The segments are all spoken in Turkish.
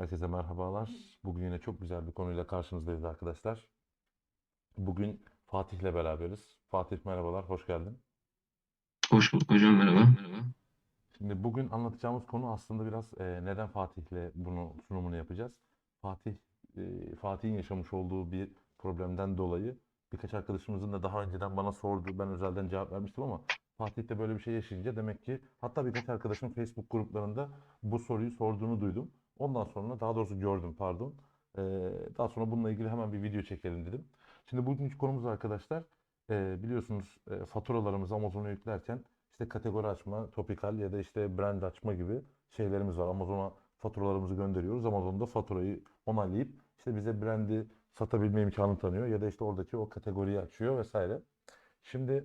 Herkese merhabalar. Bugün yine çok güzel bir konuyla karşınızdayız arkadaşlar. Bugün Fatih'le beraberiz. Fatih merhabalar, hoş geldin. Hoş bulduk hocam merhaba. Şimdi bugün anlatacağımız konu aslında biraz e, neden Fatih'le bunu sunumunu yapacağız. Fatih, e, Fatih'in yaşamış olduğu bir problemden dolayı birkaç arkadaşımızın da daha önceden bana sordu. Ben özelden cevap vermiştim ama Fatih de böyle bir şey yaşayınca demek ki hatta birkaç arkadaşım Facebook gruplarında bu soruyu sorduğunu duydum. Ondan sonra daha doğrusu gördüm pardon. E, daha sonra bununla ilgili hemen bir video çekelim dedim. Şimdi bugünkü konumuz arkadaşlar e, biliyorsunuz e, faturalarımızı Amazon'a yüklerken işte kategori açma, topikal ya da işte brand açma gibi şeylerimiz var. Amazon'a faturalarımızı gönderiyoruz. Amazon da faturayı onaylayıp işte bize brandi satabilme imkanı tanıyor ya da işte oradaki o kategoriyi açıyor vesaire. Şimdi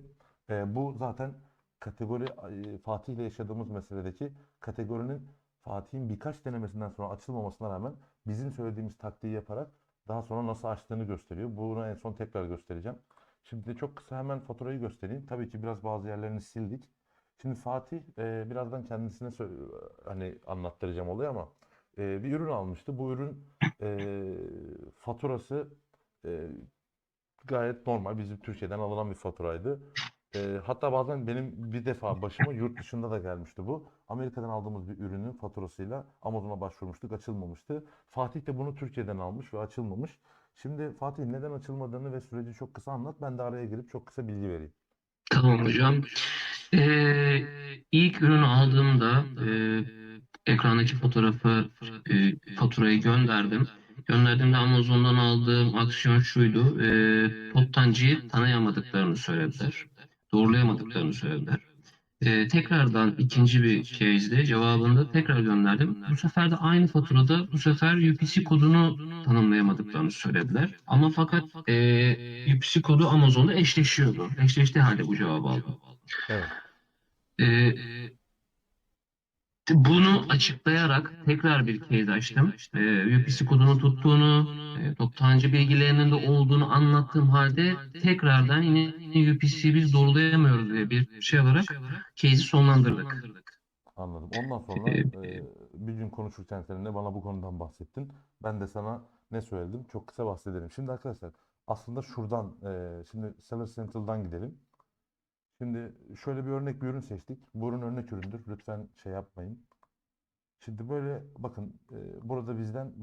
e, bu zaten kategori Fatih ile yaşadığımız meseledeki kategorinin Fatih'in birkaç denemesinden sonra açılmamasına rağmen bizim söylediğimiz taktiği yaparak daha sonra nasıl açtığını gösteriyor. Bunu en son tekrar göstereceğim. Şimdi çok kısa hemen faturayı göstereyim. Tabii ki biraz bazı yerlerini sildik. Şimdi Fatih e, birazdan kendisine hani anlattıracağım olayı ama e, bir ürün almıştı. Bu ürün e, faturası e, gayet normal. Bizim Türkiye'den alınan bir faturaydı. E, hatta bazen benim bir defa başıma yurt dışında da gelmişti bu. Amerika'dan aldığımız bir ürünün faturasıyla Amazon'a başvurmuştuk, açılmamıştı. Fatih de bunu Türkiye'den almış ve açılmamış. Şimdi Fatih neden açılmadığını ve süreci çok kısa anlat. Ben de araya girip çok kısa bilgi vereyim. Tamam hocam. Ee, ilk ürünü aldığımda e, ekrandaki fotoğrafı e, faturayı gönderdim. Gönderdiğimde Amazon'dan aldığım aksiyon şuydu. E, toptancıyı tanıyamadıklarını söylediler. Doğrulayamadıklarını söylediler. E, tekrardan ikinci bir case'de cevabında tekrar gönderdim. Bu sefer de aynı faturada bu sefer UPC kodunu tanımlayamadıklarını söylediler. Ama fakat e, UPC kodu Amazon'da eşleşiyordu. Eşleştiği halde bu cevabı aldım. Evet. E, bunu açıklayarak tekrar bir case açtım. E, UPC kodunu tuttuğunu, e, toptancı bilgilerinin de olduğunu anlattığım halde tekrardan yine, yine UPC'yi biz doğrulayamıyoruz diye bir şey olarak case'i sonlandırdık. Anladım. Ondan sonra Ee, e, bir gün konuşurken seninle bana bu konudan bahsettin. Ben de sana ne söyledim? Çok kısa bahsedelim. Şimdi arkadaşlar aslında şuradan e, şimdi Seller Central'dan gidelim. Şimdi şöyle bir örnek bir ürün seçtik. Bu ürün örnek üründür. Lütfen şey yapmayın. Şimdi böyle bakın e, burada bizden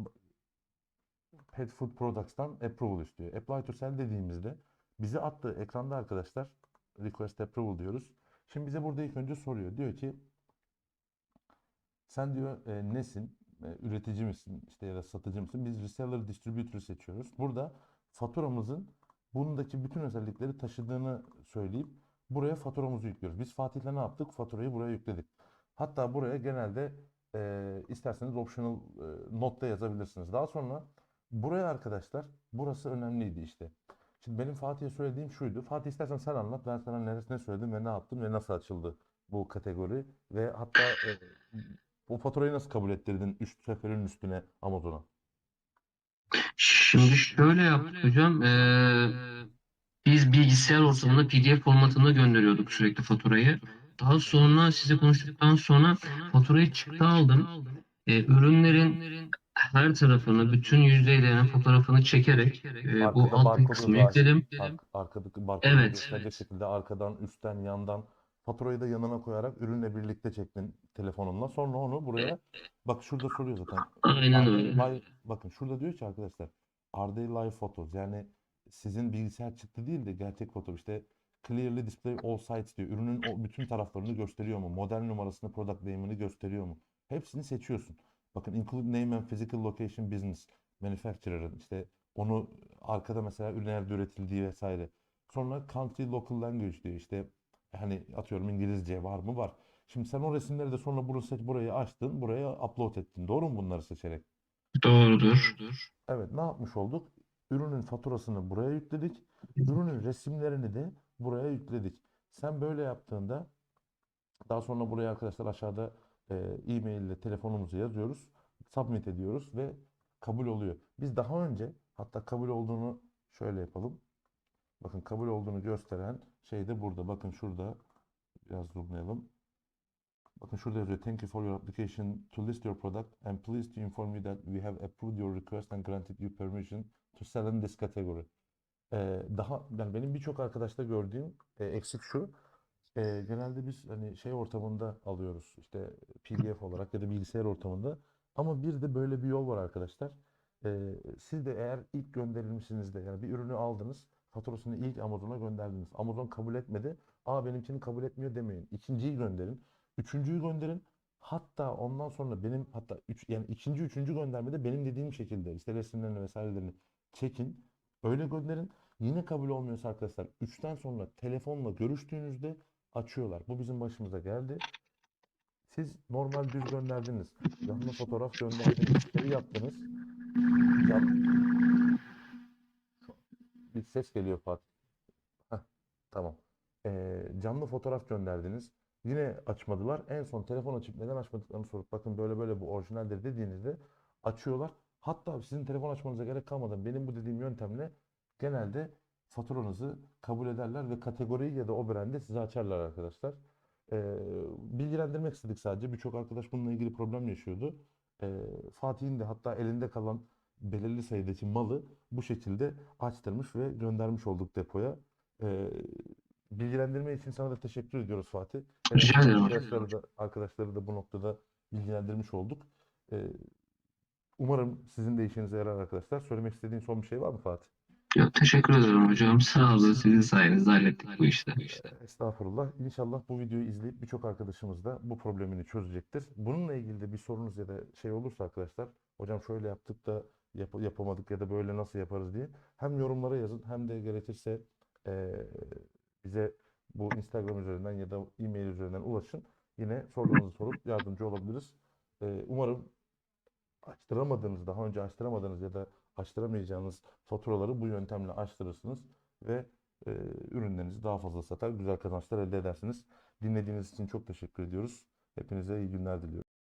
Pet Food Products'tan approval istiyor. Apply to sell dediğimizde bize attığı ekranda arkadaşlar request approval diyoruz. Şimdi bize burada ilk önce soruyor. Diyor ki sen diyor e, nesin? E, üretici misin? İşte ya da satıcı mısın? Biz reseller distributor seçiyoruz. Burada faturamızın bundaki bütün özellikleri taşıdığını söyleyip buraya faturamızı yüklüyoruz. Biz Fatih'le ne yaptık? Faturayı buraya yükledik. Hatta buraya genelde e, isterseniz optional e, not da yazabilirsiniz. Daha sonra buraya arkadaşlar burası önemliydi işte. Şimdi benim Fatih'e söylediğim şuydu. Fatih istersen sen anlat. Ben sana neresine söyledim ve ne yaptım ve nasıl açıldı bu kategori ve hatta e, bu faturayı nasıl kabul ettirdin üst seferin üstüne Amazon'a? Şimdi şöyle yaptık hocam. Ee, biz bilgisayar ortamında PDF formatında gönderiyorduk sürekli faturayı. Daha sonra size konuştuktan sonra faturayı çıktı aldım. Ee, ürünlerin her tarafını, bütün yüzeylerinin fotoğrafını çekerek e, bu alt kısmı yükledim. Ar- arkadaki barkodu Evet, evet. şekilde arkadan, üstten, yandan faturayı da yanına koyarak ürünle birlikte çektin telefonunla. Sonra onu buraya bak şurada soruyor zaten. Aynen öyle. live- bakın şurada diyor ki arkadaşlar are they live photos? Yani sizin bilgisayar çıktı değil de gerçek foto işte clearly display all sides diyor. Ürünün o bütün taraflarını gösteriyor mu? Model numarasını, product name'ini gösteriyor mu? Hepsini seçiyorsun. Bakın include name and physical location business manufacturer'ın işte onu arkada mesela ürün nerede üretildiği vesaire. Sonra country local language diyor işte hani atıyorum İngilizce var mı var. Şimdi sen o resimleri de sonra burası seç burayı açtın buraya upload ettin. Doğru mu bunları seçerek? Doğrudur. Evet ne yapmış olduk? Ürünün faturasını buraya yükledik. Ürünün resimlerini de buraya yükledik. Sen böyle yaptığında daha sonra buraya arkadaşlar aşağıda e, e-mail ile telefonumuzu yazıyoruz. Submit ediyoruz ve kabul oluyor. Biz daha önce hatta kabul olduğunu şöyle yapalım. Bakın kabul olduğunu gösteren şey de burada. Bakın şurada biraz zoomlayalım. Bakın şurada yazıyor. Thank you for your application to list your product and pleased to inform you that we have approved your request and granted you permission to sell in this category. Ee, daha yani benim birçok arkadaşta gördüğüm e, eksik şu. e, genelde biz hani şey ortamında alıyoruz işte PDF olarak ya da bilgisayar ortamında. Ama bir de böyle bir yol var arkadaşlar. Ee, siz de eğer ilk gönderilmişsinizde yani bir ürünü aldınız, faturasını ilk Amazon'a gönderdiniz. Amazon kabul etmedi. Aa benimkini kabul etmiyor demeyin. İkinciyi gönderin. Üçüncüyü gönderin. Hatta ondan sonra benim hatta üç, yani ikinci üçüncü göndermede benim dediğim şekilde işte resimlerini vesairelerini çekin. Öyle gönderin. Yine kabul olmuyorsa arkadaşlar üçten sonra telefonla görüştüğünüzde açıyorlar. Bu bizim başımıza geldi. Siz normal düz gönderdiniz. Canlı fotoğraf gönderdiniz. Şey yaptınız. Can... Bir ses geliyor Fatih. Heh, tamam. Ee, canlı fotoğraf gönderdiniz. Yine açmadılar. En son telefon açıp neden açmadıklarını sorup bakın böyle böyle bu orijinaldir dediğinizde açıyorlar. Hatta sizin telefon açmanıza gerek kalmadan benim bu dediğim yöntemle genelde faturanızı kabul ederler ve kategoriyi ya da o brandi size açarlar arkadaşlar. Ee, bilgilendirmek istedik sadece. Birçok arkadaş bununla ilgili problem yaşıyordu. Ee, Fatih'in de hatta elinde kalan belirli sayıdaki malı bu şekilde açtırmış ve göndermiş olduk depoya. Ee, bilgilendirme için sana da teşekkür ediyoruz Fatih. Rica ederim. Arkadaşları da, arkadaşları da bu noktada bilgilendirmiş olduk. Ee, umarım sizin de işinize yarar arkadaşlar. Söylemek istediğin son bir şey var mı Fatih? Yok, teşekkür ederim hocam. Sağ olun. Sizin sayenizde hallettik bu işleri. Estağfurullah. İnşallah bu videoyu izleyip birçok arkadaşımız da bu problemini çözecektir. Bununla ilgili de bir sorunuz ya da şey olursa arkadaşlar, hocam şöyle yaptık da yap- yapamadık ya da böyle nasıl yaparız diye hem yorumlara yazın hem de gerekirse eee, bize bu Instagram üzerinden ya da e-mail üzerinden ulaşın. Yine sorularınızı sorup yardımcı olabiliriz. Eee, umarım açtıramadığınız, daha önce açtıramadığınız ya da açtıramayacağınız faturaları bu yöntemle açtırırsınız ve e, ürünlerinizi daha fazla satar, güzel kazançlar elde edersiniz. Dinlediğiniz için çok teşekkür ediyoruz. Hepinize iyi günler diliyorum.